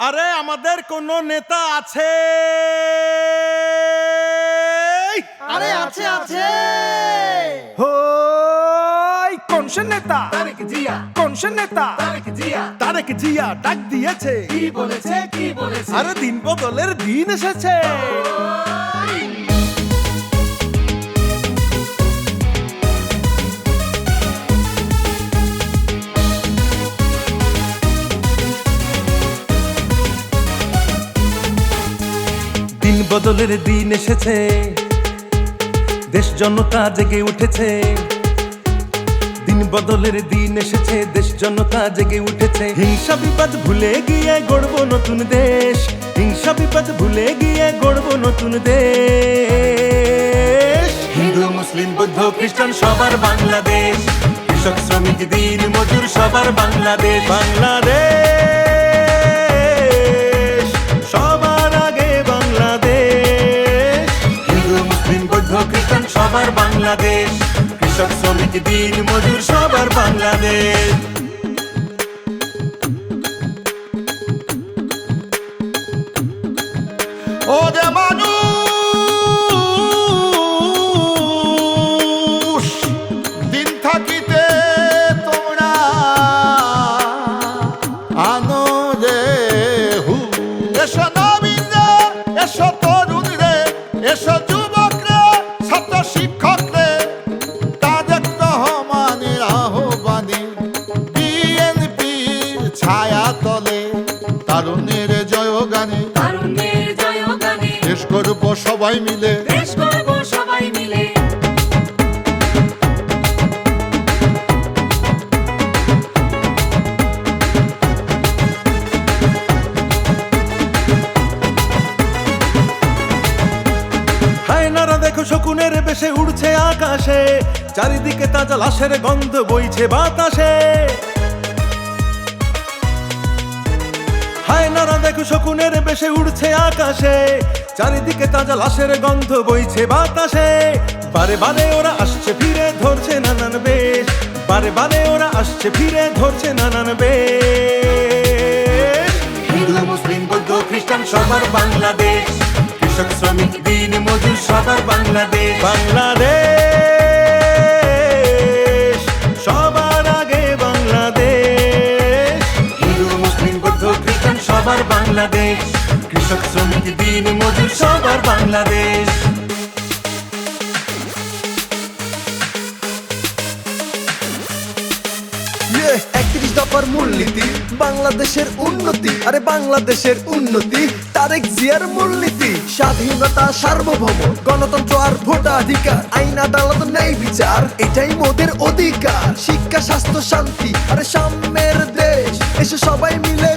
আরে আমাদের কোন নেতা আছে? আরে আছে আছে। হই কোন সে নেতা? তারেক জিয়া। কোন সে নেতা? তারেক জিয়া। তারেক জিয়া ডাক দিয়েছে। কি বলেছে কি বলেছে? আরে দিন বদলের দিন এসেছে। বদলের দিন এসেছে। দেশ জনতা জেগে উঠেছে। দিন বদলের দিন এসেছে, দেশ জনতা জেগে উঠেছে। হিংসা বিপদ ভুলে গিয়ে গড়ব নতুন দেশ। হিংসা বিপদ ভুলে গিয়ে গড়ব নতুন দেশ। হিন্দু, মুসলিম, বৌদ্ধ, খ্রিস্টান সবার বাংলাদেশ। কৃষক, শ্রমিক, দিন, মজুর সবার বাংলাদেশ। বাংলাদেশ! দিন মজুর সবার বাংলাদেশ। গানে। তারুণ্যের জয়গানে দেশ করব সবাই মিলে। দেশ করব সবাই মিলে। দেখো শকুনের বেশে উড়ছে আকাশে। চারিদিকে তাজা লাশের গন্ধ বইছে বাতাসে। দেখো শকুনের বেশে উড়ছে আকাশে। চারিদিকে তাজা লাশের গন্ধ বইছে বাতাসে বারে বারে ওরা আসছে ফিরে ধরছে নানান বেশ। বারে বারে ওরা আসছে ফিরে ধরছে নানান বেশ। হিন্দু, মুসলিম, বৌদ্ধ, খ্রিস্টান সবার বাংলাদেশ। কৃষক, শ্রমিক, দিন, মজুর সবার বাংলাদেশ। বাংলাদেশ। বাংলাদেশ। কৃষক শ্রমিক দিন মজুর সবার বাংলাদেশ। ইয়ে, একত্রিশ দফার মূলনীতি বাংলাদেশের উন্নতি আরে বাংলাদেশের উন্নতি তারেক জিয়ার মূলনীতি। স্বাধীনতা সার্বভৌম গণতন্ত্র আর ভোটাধিকার আইন আদালত নেই বিচার এটাই মোদের অধিকার। শিক্ষা স্বাস্থ্য শান্তি আরে সাম্যের দেশ। এসে সবাই মিলে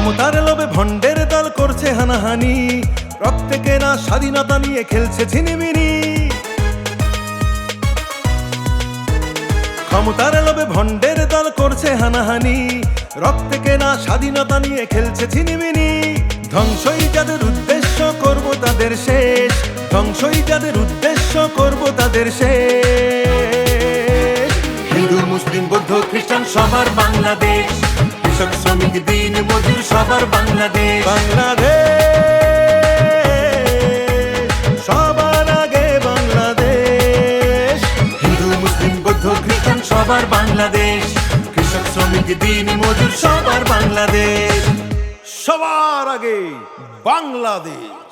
ক্ষমতার লোভে ভণ্ডের দল করছে হানাহানি। রক্তে স্বাধীনতা নিয়ে খেলছে ছিনিমিনি ক্ষমতার লোভে ভণ্ডের দল করছে হানাহানি। রক্তে কেনা স্বাধীনতা নিয়ে খেলছে ছিনিমিনি ধ্বংসই যাদের উদ্দেশ্য করব তাদের শেষ। ধ্বংসই যাদের উদ্দেশ্য করব তাদের শেষ। হিন্দু, মুসলিম, বৌদ্ধ, খ্রিস্টান সবার বাংলাদেশ। কৃষক শ্রমিক দিন মজুর সবার বাংলাদেশ। বাংলাদেশ, সবার আগে বাংলাদেশ। হিন্দু, মুসলিম, বৌদ্ধ, খ্রিস্টান সবার বাংলাদেশ। কৃষক, শ্রমিক দিন মজুর সবার বাংলাদেশ। সবার আগে বাংলাদেশ।